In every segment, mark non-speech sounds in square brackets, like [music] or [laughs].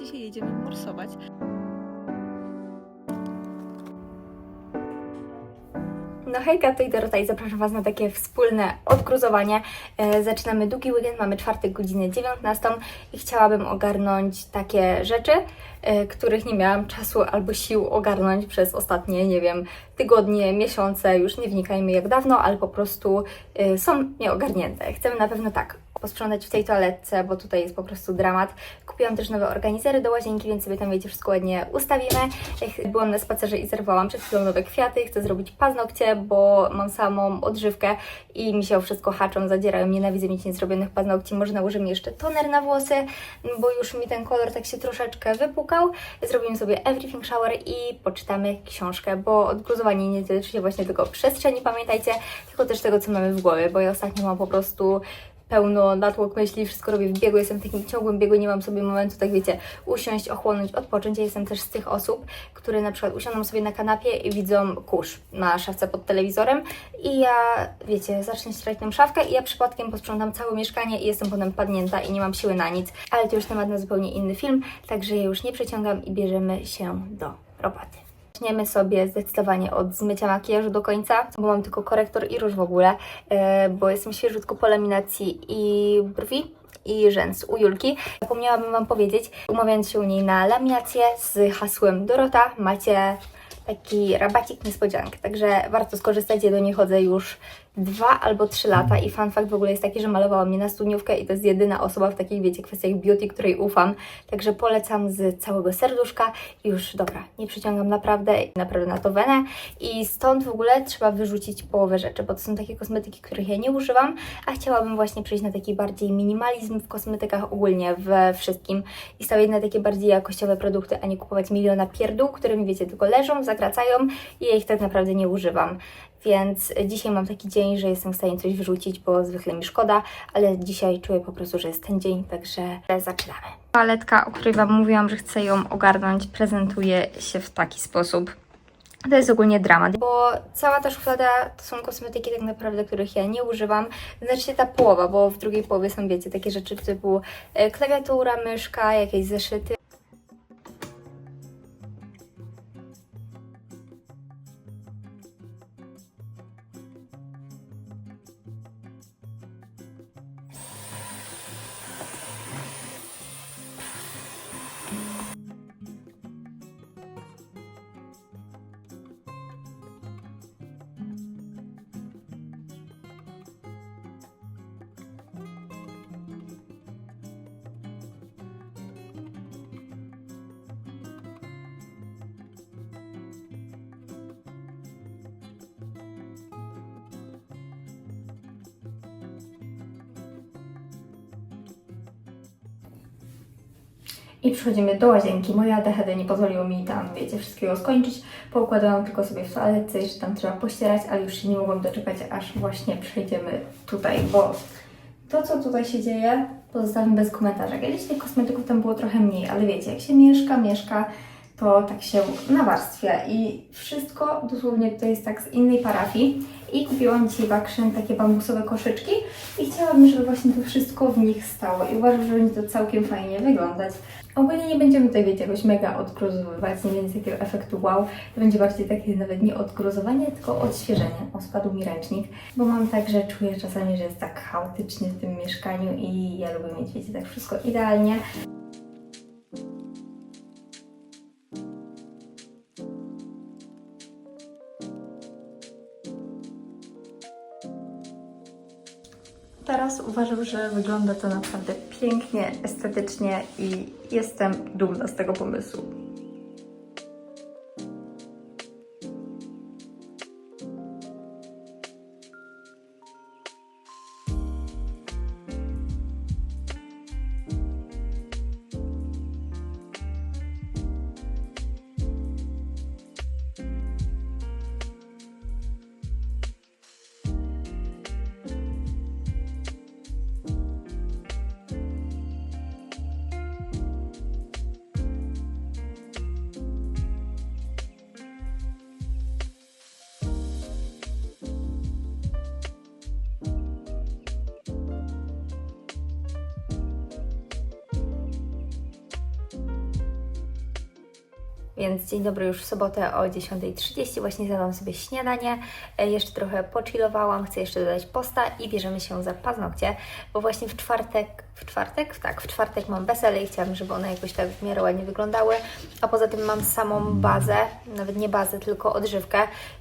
dzisiaj jedziemy morsować. No hejka, i Dorota i zapraszam Was na takie wspólne odgruzowanie. E, zaczynamy długi weekend, mamy czwartek, godzinę 19 i chciałabym ogarnąć takie rzeczy, e, których nie miałam czasu albo sił ogarnąć przez ostatnie, nie wiem, tygodnie, miesiące, już nie wnikajmy jak dawno, ale po prostu e, są nieogarnięte. Chcemy na pewno tak posprzątać w tej toaletce, bo tutaj jest po prostu dramat. Kupiłam też nowe organizery do łazienki, więc sobie tam, wiecie, wszystko ładnie ustawimy. Byłam na spacerze i zerwałam przed chwilą nowe kwiaty, chcę zrobić paznokcie, bo mam samą odżywkę i mi się wszystko haczą, zadzierają, nienawidzę mieć niezrobionych paznokci. Może nałożymy jeszcze toner na włosy, bo już mi ten kolor tak się troszeczkę wypukał. Zrobimy sobie everything shower i poczytamy książkę, bo odgruzowanie nie dotyczy się właśnie tylko przestrzeni, pamiętajcie, tylko też tego, co mamy w głowie, bo ja ostatnio mam po prostu pełno natłok myśli, wszystko robię w biegu, jestem w takim ciągłym biegu, nie mam sobie momentu, tak wiecie, usiąść, ochłonąć, odpocząć. Ja jestem też z tych osób, które na przykład usiądą sobie na kanapie i widzą kurz na szafce pod telewizorem i ja, wiecie, zacznę ścierać tą szafkę i ja przypadkiem posprzątam całe mieszkanie i jestem potem padnięta i nie mam siły na nic, ale to już temat na zupełnie inny film, także ja już nie przeciągam i bierzemy się do roboty. Zaczniemy sobie zdecydowanie od zmycia makijażu do końca, bo mam tylko korektor i róż w ogóle, e, bo jestem świeżutko po laminacji i brwi i rzęs u Julki. Zapomniałabym Wam powiedzieć, umawiając się u niej na laminację z hasłem Dorota, macie taki rabacik niespodziankę, także warto skorzystać. Ja do niej chodzę już dwa albo trzy lata i fun fact w ogóle jest taki, że malowała mnie na studniówkę i to jest jedyna osoba w takich, wiecie, kwestiach beauty, której ufam. Także polecam z całego serduszka. Już, dobra, nie przyciągam naprawdę, naprawdę na to wenę i stąd w ogóle trzeba wyrzucić połowę rzeczy, bo to są takie kosmetyki, których ja nie używam, a chciałabym właśnie przejść na taki bardziej minimalizm w kosmetykach ogólnie, we wszystkim i stawiać na takie bardziej jakościowe produkty, a nie kupować miliona pierdół, które mi, wiecie, tylko leżą, zagracają i ja ich tak naprawdę nie używam. Więc dzisiaj mam taki dzień, że jestem w stanie coś wyrzucić, bo zwykle mi szkoda, ale dzisiaj czuję po prostu, że jest ten dzień, także zaczynamy. Paletka, o której Wam mówiłam, że chcę ją ogarnąć, prezentuje się w taki sposób. To jest ogólnie dramat, bo cała ta szuflada to są kosmetyki tak naprawdę, których ja nie używam. Znaczy ta połowa, bo w drugiej połowie są, wiecie, takie rzeczy typu e, klawiatura, myszka, jakieś zeszyty. I przychodzimy do łazienki. Moje ADHD nie pozwoliło mi tam, wiecie, wszystkiego skończyć. Poukładałam tylko sobie w toaletce, jeszcze tam trzeba pościerać, ale już się nie mogłam doczekać, aż właśnie przejdziemy tutaj, bo to, co tutaj się dzieje, pozostawiam bez komentarza. Kiedyś tych kosmetyków tam było trochę mniej, ale wiecie, jak się mieszka, mieszka, to tak się nawarstwia i wszystko dosłownie to jest tak z innej parafii i kupiłam dzisiaj w Action takie bambusowe koszyczki i chciałabym, żeby właśnie to wszystko w nich stało i uważam, że będzie to całkiem fajnie wyglądać. Ogólnie nie będziemy tutaj, wiecie, jakoś mega odgruzowywać, nie będzie takiego efektu wow, to będzie bardziej takie nawet nie odgruzowanie, tylko odświeżenie. O, spadł mi ręcznik, bo mam tak, że czuję czasami, że jest tak chaotycznie w tym mieszkaniu i ja lubię mieć, wiecie, tak wszystko idealnie. Teraz uważam, że wygląda to naprawdę pięknie, estetycznie i jestem dumna z tego pomysłu. Więc dzień dobry już w sobotę o 10.30 właśnie zjadłam sobie śniadanie, e, jeszcze trochę pochillowałam, chcę jeszcze dodać posta i bierzemy się za paznokcie, bo właśnie w czwartek, w czwartek? Tak, w czwartek mam wesele i chciałam, żeby one jakoś tak w miarę ładnie wyglądały, a poza tym mam samą bazę, nawet nie bazę, tylko odżywkę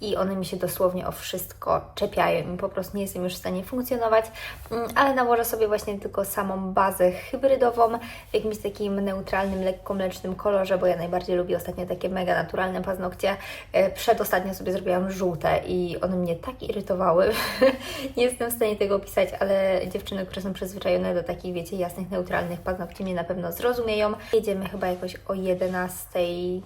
i one mi się dosłownie o wszystko czepiają i po prostu nie jestem już w stanie funkcjonować, Mm, ale nałożę sobie właśnie tylko samą bazę hybrydową w jakimś takim neutralnym, lekko mlecznym kolorze, bo ja najbardziej lubię ostatnio takie mega naturalne paznokcie. E, Przedostatnio sobie zrobiłam żółte i one mnie tak irytowały. [laughs] nie jestem w stanie tego opisać, ale dziewczyny, które są przyzwyczajone do takich, wiecie, jasnych, neutralnych paznokci mnie na pewno zrozumieją. Jedziemy chyba jakoś o 11,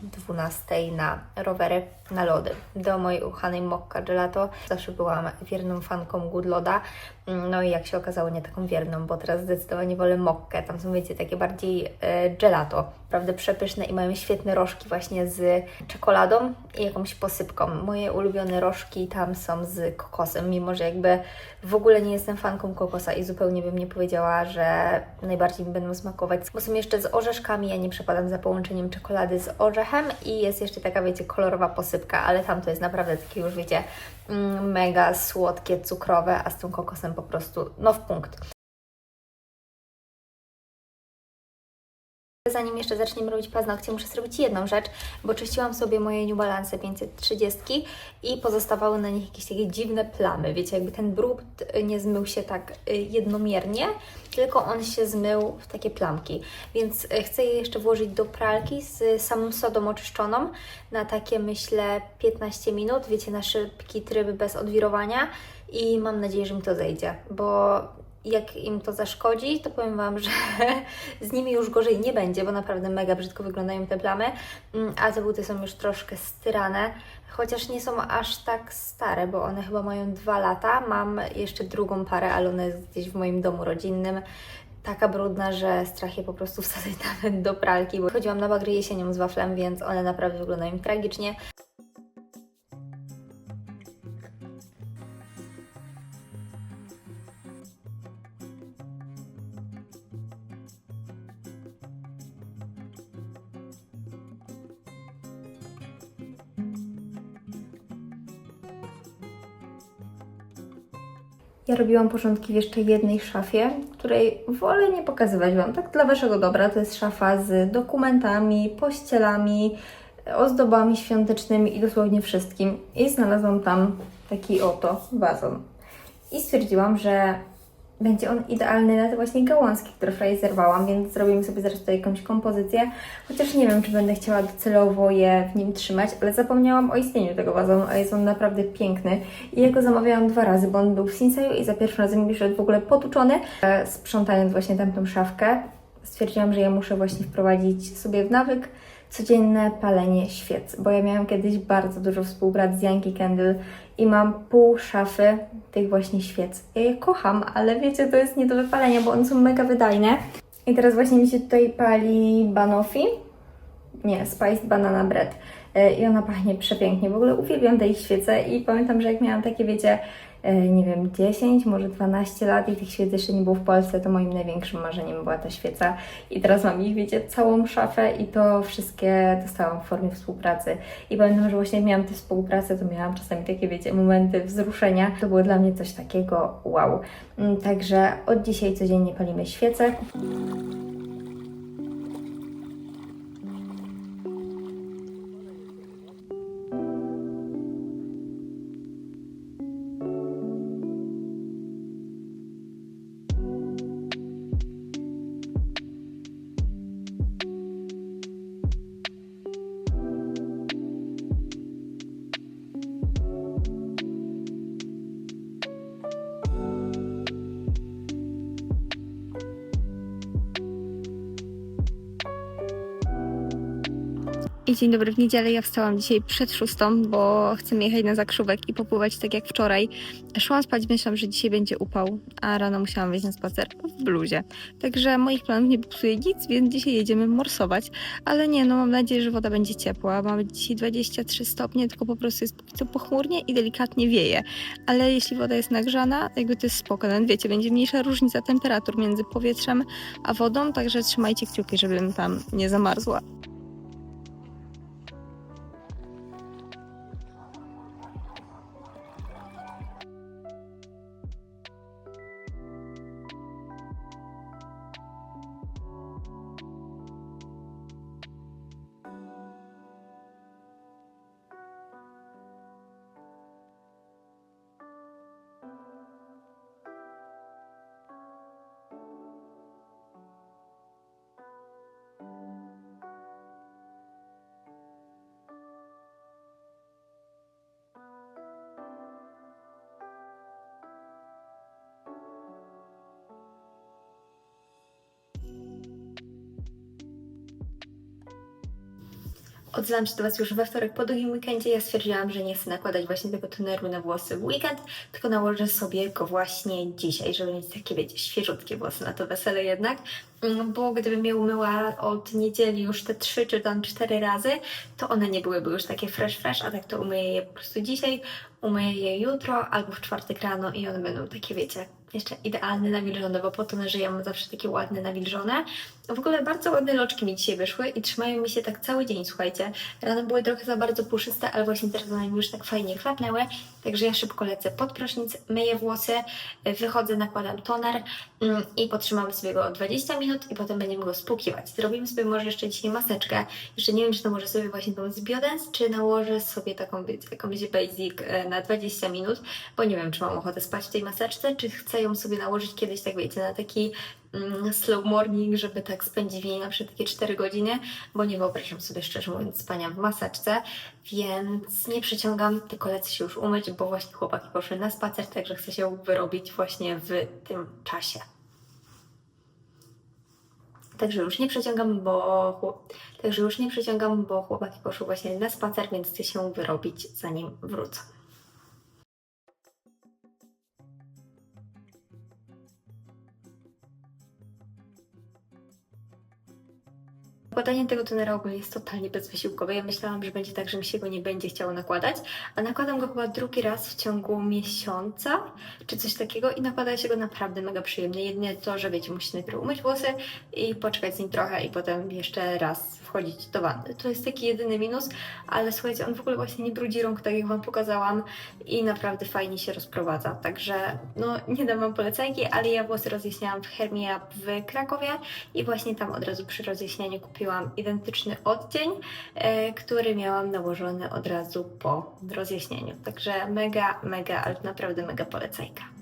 12 na rowery, na lody do mojej uchanej Mokka Gelato. Zawsze byłam wierną fanką Good Loda, no i jak się okazało nie taką wierną, bo teraz zdecydowanie wolę Mokkę. Tam są, wiecie, takie bardziej e, gelato, prawda, przepyszne i mają świetne rożki właśnie z czekoladą i jakąś posypką. Moje ulubione rożki tam są z kokosem, mimo że jakby w ogóle nie jestem fanką kokosa i zupełnie bym nie powiedziała, że najbardziej mi będą smakować, bo są jeszcze z orzeszkami, ja nie przepadam za połączeniem czekolady z orzechem i jest jeszcze taka, wiecie, kolorowa posypka, ale tam to jest naprawdę takie już, wiecie, mega słodkie, cukrowe, a z tym kokosem po prostu, no w punkt. Zanim jeszcze zaczniemy robić paznokcie, muszę zrobić jedną rzecz, bo czyściłam sobie moje New Balance 530 i pozostawały na nich jakieś takie dziwne plamy. Wiecie, jakby ten brud nie zmył się tak y, jednomiernie, tylko on się zmył w takie plamki. Więc y, chcę je jeszcze włożyć do pralki z samą sodą oczyszczoną na takie, myślę, 15 minut. Wiecie, na szybki tryb bez odwirowania i mam nadzieję, że mi to zejdzie, bo jak im to zaszkodzi, to powiem Wam, że [laughs] z nimi już gorzej nie będzie, bo naprawdę mega brzydko wyglądają te plamy, Mm, a te buty są już troszkę styrane, chociaż nie są aż tak stare, bo one chyba mają dwa lata. Mam jeszcze drugą parę, ale ona jest gdzieś w moim domu rodzinnym. Taka brudna, że strach je po prostu [laughs] wsadzać nawet do pralki, bo chodziłam na bagry jesienią z waflem, więc one naprawdę wyglądają tragicznie. Ja robiłam porządki w jeszcze jednej szafie, której wolę nie pokazywać Wam. Tak dla Waszego dobra, to jest szafa z dokumentami, pościelami, ozdobami świątecznymi i dosłownie wszystkim. I znalazłam tam taki oto wazon. I stwierdziłam, że będzie on idealny na te właśnie gałązki, które wczoraj zerwałam, więc zrobimy sobie zaraz tutaj jakąś kompozycję. Chociaż nie wiem, czy będę chciała docelowo je w nim trzymać, ale zapomniałam o istnieniu tego wazonu, a jest on naprawdę piękny. I ja go zamawiałam dwa razy, bo on był w Sinsaju i za pierwszym razem wyszedł w ogóle potłuczony. E, Sprzątając właśnie tamtą szafkę, stwierdziłam, że ja muszę właśnie wprowadzić sobie w nawyk codzienne palenie świec, bo ja miałam kiedyś bardzo dużo współpracy z Yankee Candle i mam pół szafy tych właśnie świec. Ja je kocham, ale wiecie, to jest nie do wypalenia, bo one są mega wydajne. I teraz właśnie mi się tutaj pali banoffee, nie, Spiced Banana Bread. E, I ona pachnie przepięknie. W ogóle uwielbiam te ich świece i pamiętam, że jak miałam takie, wiecie, e, nie wiem, 10, może 12 lat i tych świec jeszcze nie było w Polsce, to moim największym marzeniem była ta świeca. I teraz mam ich, wiecie, całą szafę i to wszystkie dostałam w formie współpracy. I pamiętam, że właśnie jak miałam tę współpracę, to miałam czasami takie, wiecie, momenty wzruszenia. To było dla mnie coś takiego wow. Mm, Także od dzisiaj codziennie palimy świece. I dzień dobry w niedzielę. Ja wstałam dzisiaj przed szóstą, bo chcę jechać na zakrzówek i popływać tak jak wczoraj. Szłam spać, myślałam, że dzisiaj będzie upał, a rano musiałam wyjść na spacer w bluzie. Także moich planów nie psuje nic, więc dzisiaj jedziemy morsować. Ale nie, no mam nadzieję, że woda będzie ciepła. Mamy dzisiaj 23 stopnie, tylko po prostu jest póki co pochmurnie i delikatnie wieje. Ale jeśli woda jest nagrzana, jakby to jest spoko. No, wiecie, będzie mniejsza różnica temperatur między powietrzem a wodą, także trzymajcie kciuki, żebym tam nie zamarzła. Odzyłam się do Was już we wtorek po długim weekendzie. Ja stwierdziłam, że nie chcę nakładać właśnie tego toneru na włosy w weekend, tylko nałożę sobie go właśnie dzisiaj, żeby mieć takie, wiecie, świeżutkie włosy na to wesele jednak. Mm, Bo gdybym je umyła od niedzieli już te trzy czy tam cztery razy, to one nie byłyby już takie fresh fresh, a tak to umyję je po prostu dzisiaj, umyję je jutro albo w czwartek rano i one będą takie, wiecie, jeszcze idealne nawilżone, bo po tonerze ja mam zawsze takie ładne nawilżone. W ogóle bardzo ładne loczki mi dzisiaj wyszły i trzymają mi się tak cały dzień, słuchajcie. Rano były trochę za bardzo puszyste, ale właśnie teraz one mi już tak fajnie chlapnęły, także ja szybko lecę pod prysznic, myję włosy, wychodzę, nakładam toner mm, i potrzymamy sobie go 20 minut i potem będziemy go spłukiwać. Zrobimy sobie może jeszcze dzisiaj maseczkę. Jeszcze nie wiem, czy nałożę sobie właśnie tą z Biodens, czy nałożę sobie taką, jakąś basic e, na 20 minut, bo nie wiem, czy mam ochotę spać w tej maseczce, czy chcę ją sobie nałożyć kiedyś, tak wiecie, na taki mm, slow morning, żeby tak spędzić w niej na przykład takie 4 godziny, bo nie wyobrażam sobie szczerze mówiąc spania w maseczce, więc nie przeciągam, tylko lecę się już umyć, bo właśnie chłopaki poszły na spacer, także chcę się wyrobić właśnie w tym czasie. Także już nie przeciągam, bo. Także już nie przeciągam, bo chłopaki poszły właśnie na spacer, więc chcę się wyrobić zanim wrócą. Nakładanie tego tonera ogólnie jest totalnie bezwysiłkowe. Ja myślałam, że będzie tak, że mi się go nie będzie chciało nakładać, a nakładam go chyba drugi raz w ciągu miesiąca, czy coś takiego i nakłada się go naprawdę mega przyjemnie. Jedynie to, że wiecie, musicie najpierw umyć włosy i poczekać z nim trochę i potem jeszcze raz wchodzić do wanny. To jest taki jedyny minus, ale słuchajcie, on w ogóle właśnie nie brudzi rąk, tak jak Wam pokazałam i naprawdę fajnie się rozprowadza. Także no nie dam Wam polecajki, ale ja włosy rozjaśniałam w Hermia w Krakowie i właśnie tam od razu przy rozjaśnianiu kupiłam identyczny odcień, e, który miałam nałożony od razu po rozjaśnieniu. Także mega, mega, ale naprawdę mega polecajka.